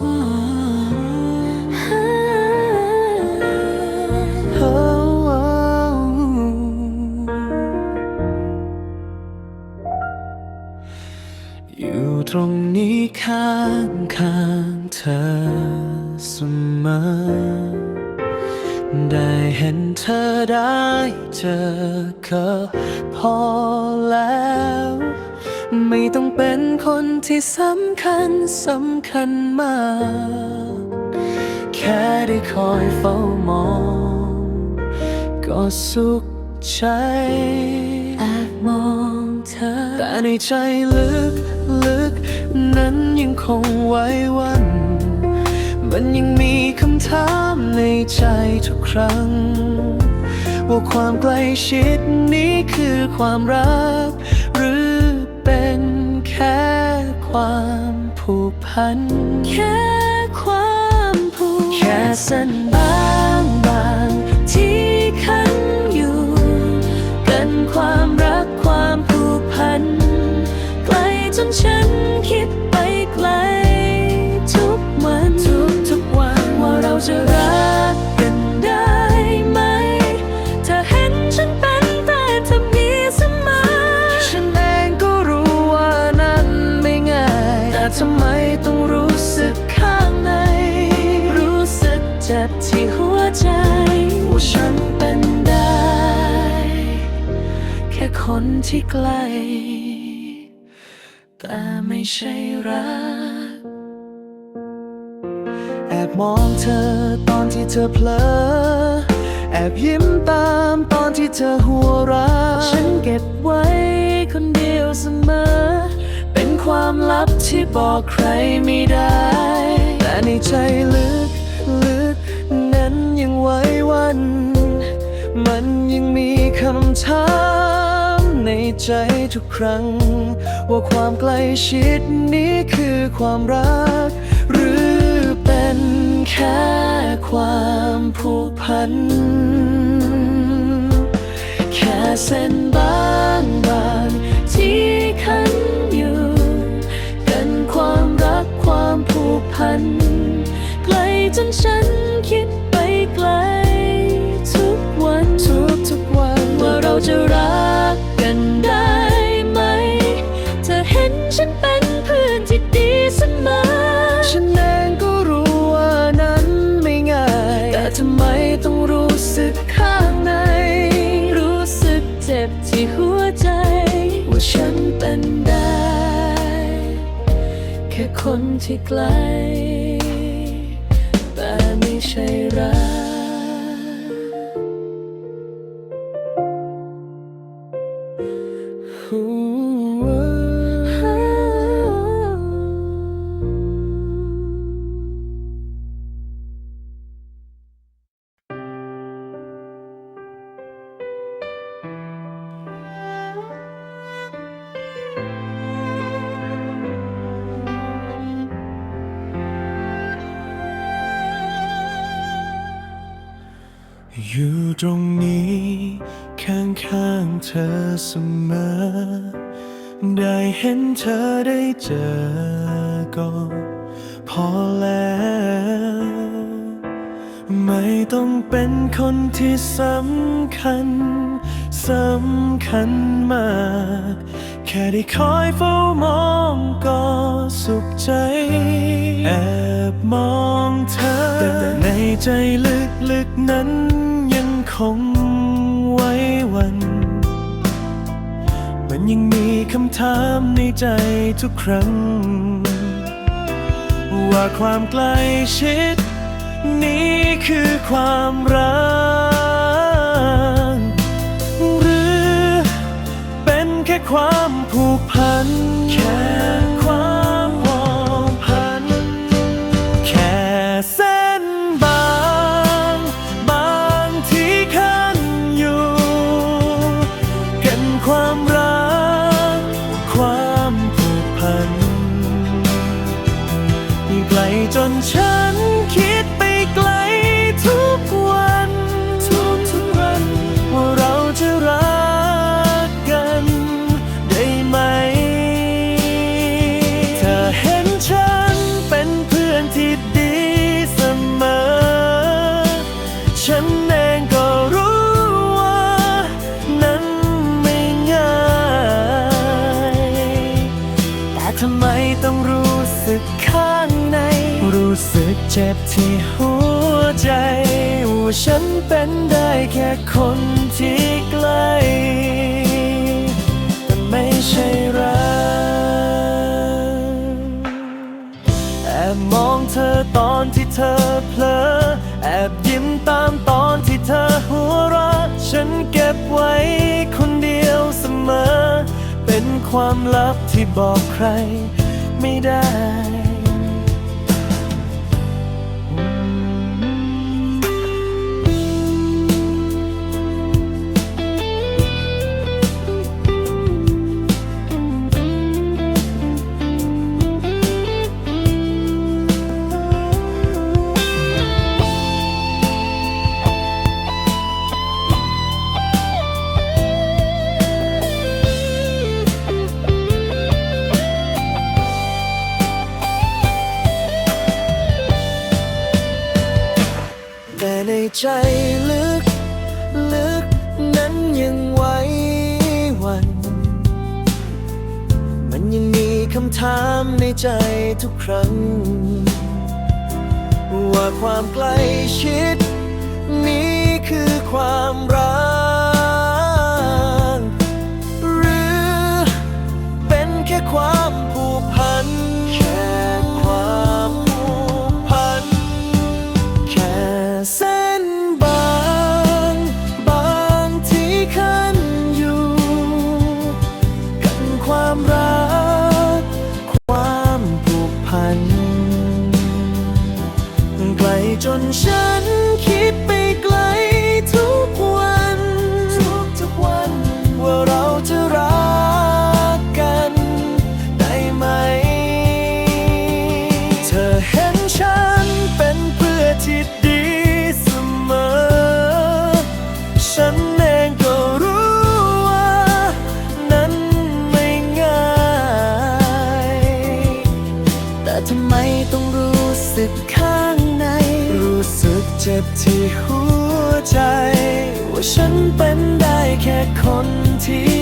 อยู่ตรงนี้ข้างข้างๆเธอเสมอ ได้เห็นเธอได้เจอก็พอแล้ว ไม่ต้องเป็นคนที่สำคัญสำคัญมาก แค่ได้คอยเฝ้ามอง ก็สุขใจแอบมองเธอ แต่ในใจลึกลึกๆนั้นยังคงไว้วัน มันยังมีคำถามในใจทุกครั้ง ว่าความใกล้ชิดนี้คือความรักหรือเป็นแค่ ความผูกพัน แค่ความผูกแค่เส้นบางบางที่ขันอยู่ กันความรักความผูกพัน ไกลจนฉันคิด ค่คนที่ใกล แต่ไม่ใช่รัก แอบมองเธอตอนที่เธอเพลอ แอบยิ้มตามตอนที่เธอหัวเราะฉันเก็บไว้คนเดียวเสมอ เป็นความลับที่บอกใครไม่ได้ แต่ในใจลึกลึกนั้นยังไว้วัน มันยังมีคำถาม ในใจทุกครั้ง ว่าความใกล้ชิดนี้คือความรัก หรือเป็นแค่ความผูกพัน แค่เส้นบางบางที่ขันอยู่กันความรักความผูกพันไกลจนฉัน คนที่ไกล แต่ไม่ใช่รัก ตรงนี้ ข้างๆเธอเสมอ ได้เห็นเธอได้เจอก็พอแล้ว ไม่ต้องเป็นคนที่สำคัญสำคัญมาก แค่ได้คอยเฝ้ามองก็สุขใจ แอบมองเธอ แต่ในใจลึกๆนั้น งคงไว้วัน มันยังมีคำถามในใจทุกครั้ง ว่าความใกล้ชิด นี่คือความรัก หรือเป็นแค่ความผูกพันแค่ เจ็บที่หัวใจ ว่าฉันเป็นได้แค่คนที่ใกล้แต่ไม่ใช่รักแอบมองเธอตอนที่เธอเพลอ แอบยิ้มตามตอนที่เธอหัวเราะฉันเก็บไว้คนเดียวเสมอ เป็นความลับที่บอกใครไม่ได้ ถามในใจทุกครั้ง ว่าความใกล้ชิด นี้คือความ จ คนที่